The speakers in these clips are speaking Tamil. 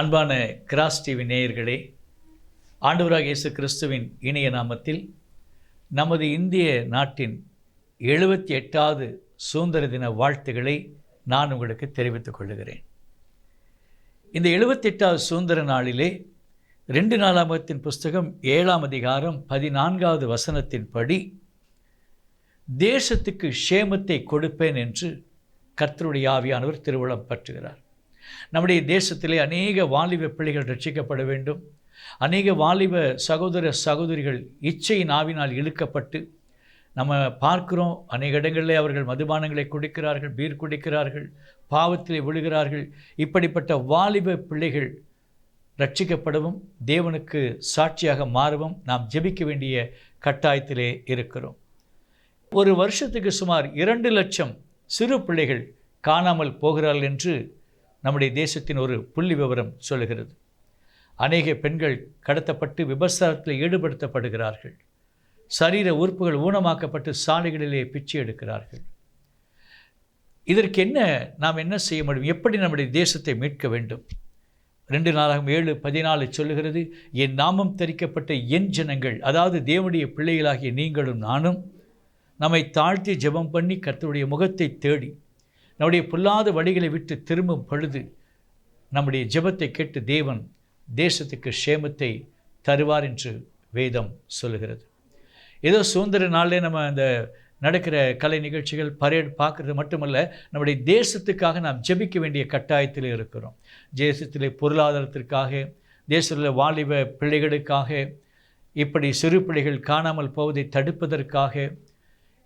அன்பான கிராஸ் டிவி நேயர்களே ஆண்டவராக இயேசு கிறிஸ்துவின் இணைய நாமத்தில் நமது இந்திய நாட்டின் எழுபத்தி எட்டாவது சுதந்திர தின வாழ்த்துக்களை நான் உங்களுக்கு தெரிவித்துக் கொள்கிறேன் இந்த எழுபத்தெட்டாவது சுதந்திர நாளிலே ரெண்டு நாளாமத்தின் புஸ்தகம் ஏழாம் அதிகாரம் பதினான்காவது வசனத்தின்படி தேசத்துக்கு க்ஷேமத்தை கொடுப்பேன் என்று கர்த்தருடைய ஆவியானவர் திருவிழம் பற்றுகிறார். நம்முடைய தேசத்திலே அநேக வாலிப பிள்ளைகள் ரட்சிக்கப்பட வேண்டும். அநேக வாலிப சகோதர சகோதரிகள் இச்சையின் ஆவினால் இழுக்கப்பட்டு நம்ம பார்க்கிறோம் அநேக இடங்களிலே அவர்கள் மதுபானங்களை குடிக்கிறார்கள் பீர் குடிக்கிறார்கள் பாவத்திலே விழுகிறார்கள். இப்படிப்பட்ட வாலிப பிள்ளைகள் ரட்சிக்கப்படவும் தேவனுக்கு சாட்சியாக மாறவும் நாம் ஜெபிக்க வேண்டிய கட்டாயத்திலே இருக்கிறோம். ஒரு வருஷத்துக்கு சுமார் இரண்டு லட்சம் சிறு பிள்ளைகள் காணாமல் போகிறார்கள் என்று நம்முடைய தேசத்தின் ஒரு புள்ளி விவரம் சொல்லுகிறது. அநேக பெண்கள் கடத்தப்பட்டு விபசாரத்தில் ஈடுபடுத்தப்படுகிறார்கள். சரீர உறுப்புகள் ஊனமாக்கப்பட்டு சாலைகளிலே பிச்சை எடுக்கிறார்கள். இதற்கு என்ன நாம் என்ன செய்ய முடியும்? எப்படி நம்முடைய தேசத்தை மீட்க வேண்டும்? ரெண்டு நாளாகும் ஏழு பதினாலு சொல்லுகிறது என் நாமம் தரிக்கப்பட்ட என் ஜனங்கள் அதாவது தேவனுடைய பிள்ளைகளாகிய நீங்களும் நானும் நம்மை தாழ்த்தி ஜெபம் பண்ணி கர்த்தருடைய முகத்தை தேடி நம்முடைய பொல்லாத வழிகளை விட்டு திரும்பும் பொழுது நம்முடைய ஜெபத்தை கேட்டு தேவன் தேசத்துக்கு சேமத்தை தருவார் என்று வேதம் சொல்லுகிறது. ஏதோ சுதந்திர நாளிலே நம்ம அந்த நடக்கிற கலை நிகழ்ச்சிகள் பரேட் பார்க்குறது மட்டுமல்ல நம்முடைய தேசத்துக்காக நாம் ஜெபிக்க வேண்டிய கட்டாயத்தில் இருக்கிறோம். தேசத்தில் பொருளாதாரத்திற்காக தேசத்தில் வாலிப பிள்ளைகளுக்காக இப்படி சிறு பிள்ளைகள் காணாமல் போவதை தடுப்பதற்காக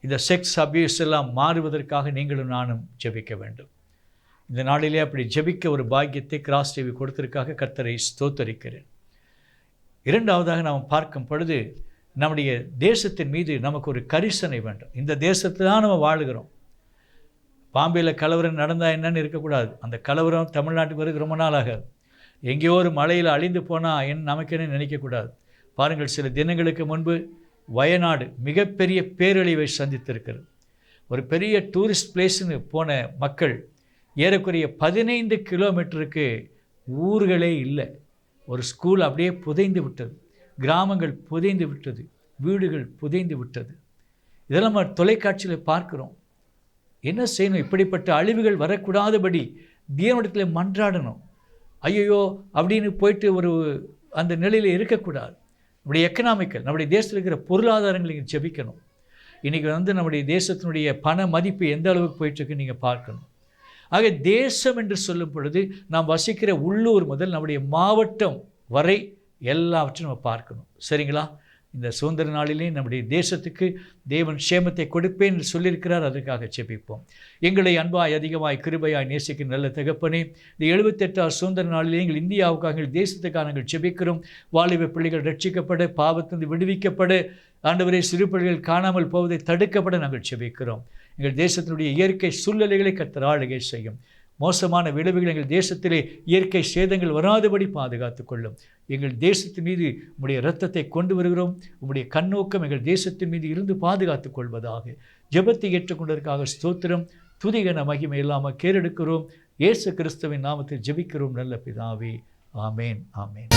இந்த செக்ஸ் அபியூஸ் எல்லாம் மாறுவதற்காக நீங்களும் நானும் ஜெபிக்க வேண்டும். இந்த நாளிலே அப்படி ஜெபிக்க ஒரு பாக்கியத்தை கிராஸ் டிவி கொடுத்ததற்காக கர்த்தரை ஸ்தோத்தரிக்கிறேன். இரண்டாவதாக நாம் பார்க்கும் பொழுது நம்முடைய தேசத்தின் மீது நமக்கு ஒரு கரிசனை வேண்டும். இந்த தேசத்தில் தான் நம்ம வாழுகிறோம். பாம்பேயில் கலவரம் நடந்தால் என்னன்னு இருக்கக்கூடாது. அந்த கலவரம் தமிழ்நாட்டுக்கு வருது ரொம்ப நாளாக. எங்கேயோ ஒரு மலையில் அழிந்து போனால் என் நமக்கென்னு நினைக்கக்கூடாது. பாருங்கள் சில தினங்களுக்கு முன்பு வயநாடு மிகப்பெரிய பேரழிவை சந்தித்திருக்கிறது. ஒரு பெரிய டூரிஸ்ட் பிளேஸுன்னு போன மக்கள் ஏறக்குறைய பதினைந்து கிலோமீட்டருக்கு ஊர்களே இல்லை. ஒரு ஸ்கூல் அப்படியே புதைந்து விட்டது. கிராமங்கள் புதைந்து விட்டது. வீடுகள் புதைந்து விட்டது. இதெல்லாம் நம்ம தொலைக்காட்சியில் பார்க்குறோம். என்ன செய்யணும்? இப்படிப்பட்ட அழிவுகள் வரக்கூடாதபடி தேவனிடத்தில் மன்றாடணும். ஐயோ அப்படின்னு போயிட்டு ஒரு அந்த நிலையில் இருக்கக்கூடாது. நம்முடைய எக்கனாமிக்கல் நம்முடைய தேசத்தில் இருக்கிற பொருளாதாரங்களை ஜெபிக்கணும் இன்றைக்கி வந்து நம்முடைய தேசத்தினுடைய பண மதிப்பு எந்த அளவுக்கு போயிட்டுருக்கு நீங்கள் பார்க்கணும். ஆக தேசம் என்று சொல்லும் பொழுது நாம் வசிக்கிற உள்ளூர் முதல் நம்முடைய மாவட்டம் வரை எல்லாவற்றையும் நம்ம பார்க்கணும். சரிங்களா? இந்த சுதந்திர நாளிலே நம்முடைய தேசத்துக்கு தேவன் சேமத்தை கொடுப்பேன் என்று சொல்லியிருக்கிறார். அதற்காக செபிப்போம் எங்களை அன்பாய் அதிகமாய் கிருபையாய் நேசிக்கும் நல்ல தகப்பனே இந்த எழுபத்தெட்டாவது சுதந்திர நாளிலே எங்கள் இந்தியாவுக்காக எங்கள் தேசத்துக்காக நாங்கள் செபிக்கிறோம் வாலிப பிள்ளைகள் ரட்சிக்கப்பட பாவத்திலிருந்து விடுவிக்கப்பட ஆண்டவரே சிறு பிள்ளைகள் காணாமல் போவதை தடுக்கப்பட நாங்கள் செபிக்கிறோம் எங்கள் தேசத்தினுடைய இயற்கை சூழ்நிலைகளை கத்தராளுகை செய்யும். மோசமான விளைவுகள் எங்கள் தேசத்திலே இயற்கை சேதங்கள் வராதபடி பாதுகாத்து கொள்ளும். எங்கள் தேசத்தின் மீது உம்முடைய இரத்தத்தை கொண்டு வருகிறோம். உம்முடைய கண்ணோக்கம் எங்கள் தேசத்தின் மீது இருந்து பாதுகாத்துக் கொள்வதாக. ஜெபத்தை ஏற்றுக்கொண்டதற்காக ஸ்தோத்திரம். துதிகன மகிமை இல்லாமல் கேரெடுக்கிறோம். இயேசு கிறிஸ்துவின் நாமத்தில் ஜெபிக்கிறோம். நல்ல பிதாவே. ஆமேன். ஆமேன்.